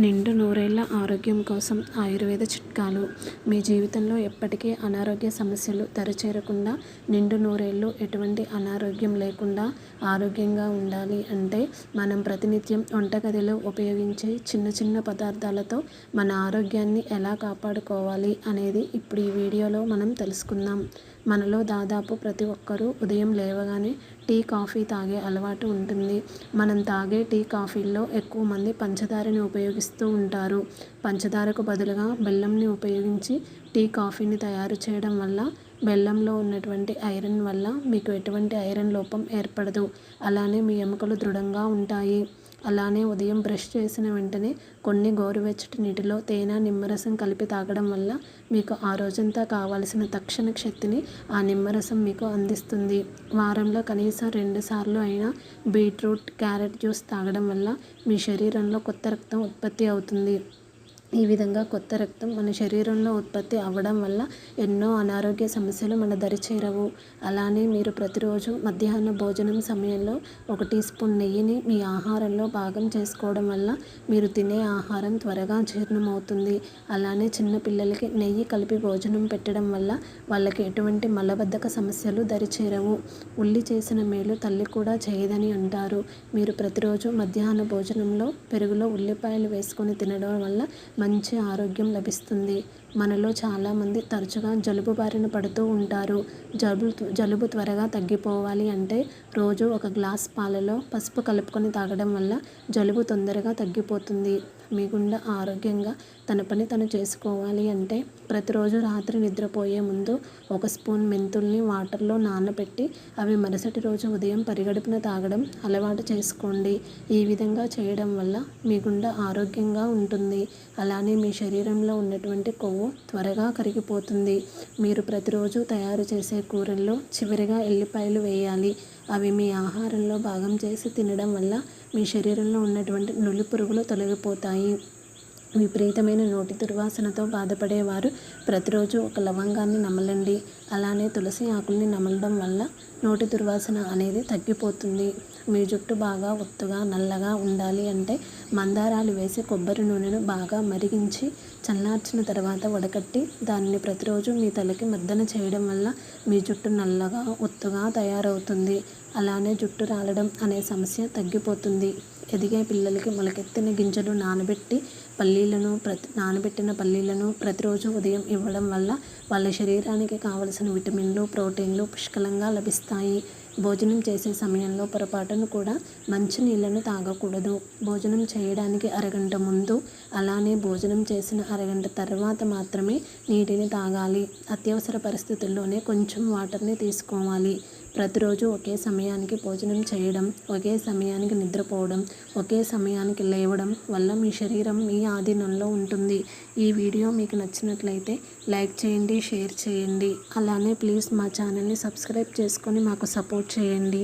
నిండు నూరేళ్ళ ఆరోగ్యం కోసం ఆయుర్వేద చిట్కాలు. మీ జీవితంలో ఎప్పటికీ అనారోగ్య సమస్యలు తెరచేరకుండా నిండు నూరేళ్ళు ఎటువంటి అనారోగ్యం లేకుండా ఆరోగ్యంగా ఉండాలి అంటే మనం ప్రతినిత్యం వంటగదిలో ఉపయోగించే చిన్న చిన్న పదార్థాలతో మన ఆరోగ్యాన్ని ఎలా కాపాడుకోవాలి అనేది ఇప్పుడు ఈ వీడియోలో మనం తెలుసుకుందాం. మనలో దాదాపు ప్రతి ఒక్కరూ ఉదయం లేవగానే టీ కాఫీ తాగే అలవాటు ఉంటుంది. మనం తాగే టీ కాఫీల్లో ఎక్కువ మంది పంచదారని ఉపయోగిస్తూ ఉంటారు. పంచదారకు బదులుగా బెల్లంని ఉపయోగించి టీ కాఫీని తయారు చేయడం వల్ల బెల్లంలో ఉన్నటువంటి ఐరన్ వల్ల మీకు ఎటువంటి ఐరన్ లోపం ఏర్పడదు. అలానే మీ ఎముకలు దృఢంగా ఉంటాయి. అలానే ఉదయం బ్రష్ చేసిన వెంటనే కొన్ని గోరువెచ్చటి నీటిలో తేనె నిమ్మరసం కలిపి తాగడం వల్ల మీకు ఆ రోజంతా కావాల్సిన తక్షణ శక్తిని ఆ నిమ్మరసం మీకు అందిస్తుంది. వారంలో కనీసం రెండు సార్లు అయినా బీట్రూట్ క్యారెట్ జ్యూస్ తాగడం వల్ల మీ శరీరంలో కొత్త రక్తం ఉత్పత్తి అవుతుంది. ఈ విధంగా కొత్త రక్తం మన శరీరంలో ఉత్పత్తి అవ్వడం వల్ల ఎన్నో అనారోగ్య సమస్యలు మన దరి చేరవు. అలానే మీరు ప్రతిరోజు మధ్యాహ్న భోజనం సమయంలో ఒక టీ స్పూన్ నెయ్యిని మీ ఆహారంలో భాగం చేసుకోవడం వల్ల మీరు తినే ఆహారం త్వరగా జీర్ణమవుతుంది. అలానే చిన్నపిల్లలకి నెయ్యి కలిపి భోజనం పెట్టడం వల్ల వాళ్ళకి ఎటువంటి మలబద్ధక సమస్యలు దరి చేరవు. ఉల్లి చేసిన మేలు తల్లి కూడా చేయదని అంటారు. మీరు ప్రతిరోజు మధ్యాహ్న భోజనంలో పెరుగులో ఉల్లిపాయలు వేసుకొని తినడం వల్ల మంచి ఆరోగ్యం లభిస్తుంది. మనలో చాలామంది తరచుగా జలుబు బారిన పడుతూ ఉంటారు. జలుబు జలుబు త్వరగా తగ్గిపోవాలి అంటే రోజు ఒక గ్లాస్ పాలలో పసుపు కలుపుకొని తాగడం వల్ల జలుబు తొందరగా తగ్గిపోతుంది. గుండె ఆరోగ్యంగా తన పని తను చేసుకోవాలి అంటే ప్రతిరోజు రాత్రి నిద్రపోయే ముందు ఒక స్పూన్ మెంతుల్ని వాటర్లో నానబెట్టి అవి మరుసటి రోజు ఉదయం పరిగడుపున తాగడం అలవాటు చేసుకోండి. ఈ విధంగా చేయడం వల్ల మీ గుండె ఆరోగ్యంగా ఉంటుంది. అలానే మీ శరీరంలో ఉన్నటువంటి కొవ్వు త్వరగా కరిగిపోతుంది. మీరు ప్రతిరోజు తయారు చేసే కూరల్లో చివరిగా ఎల్లిపాయలు వేయాలి. అవి మీ ఆహారంలో భాగం చేసి తినడం వల్ల మీ శరీరంలో ఉన్నటువంటి నులి పురుగులు తొలగిపోతాయి. విపరీతమైన నోటి దుర్వాసనతో బాధపడేవారు. ప్రతిరోజు ఒక లవంగాన్ని నమలండి. అలానే తులసి ఆకుల్ని నమలడం వల్ల నోటి దుర్వాసన అనేది తగ్గిపోతుంది. మీ జుట్టు బాగా ఒత్తుగా నల్లగా ఉండాలి అంటే మందారాలు వేసి కొబ్బరి నూనెను బాగా మరిగించి చల్లార్చిన తర్వాత వడకట్టి దానిని ప్రతిరోజు మీ తలకి మద్దన చేయడం వల్ల మీ జుట్టు నల్లగా ఒత్తుగా తయారవుతుంది. అలానే జుట్టు రాలడం అనే సమస్య తగ్గిపోతుంది. ఎదిగే పిల్లలకి మొలకెత్తిన గింజలు నానబెట్టి పల్లీలను ప్రతి నానబెట్టిన పల్లీలను ప్రతిరోజు ఉదయం ఇవ్వడం వల్ల వాళ్ళ శరీరానికి కావలసిన విటమిన్లు ప్రోటీన్లు పుష్కలంగా లభిస్తాయి. భోజనం చేసే సమయంలో పొరపాటును కూడా మంచి నీళ్ళను తాగకూడదు. భోజనం చేయడానికి అరగంట ముందు అలానే భోజనం చేసిన అరగంట తర్వాత మాత్రమే నీటిని తాగాలి. అత్యవసర పరిస్థితుల్లోనే కొంచెం వాటర్ని తీసుకోవాలి. ప్రతిరోజు ఒకే సమయానికి భోజనం చేయడం ఒకే సమయానికి నిద్రపోవడం ఒకే సమయానికి లేవడం వల్ల మీ శరీరం మీ ఆధీనంలో ఉంటుంది. ఈ వీడియో మీకు నచ్చినట్లయితే లైక్ చేయండి షేర్ చేయండి. అలానే ప్లీజ్ మా ఛానల్ని సబ్స్క్రైబ్ చేసుకొని మాకు సపోర్ట్ చేయండి.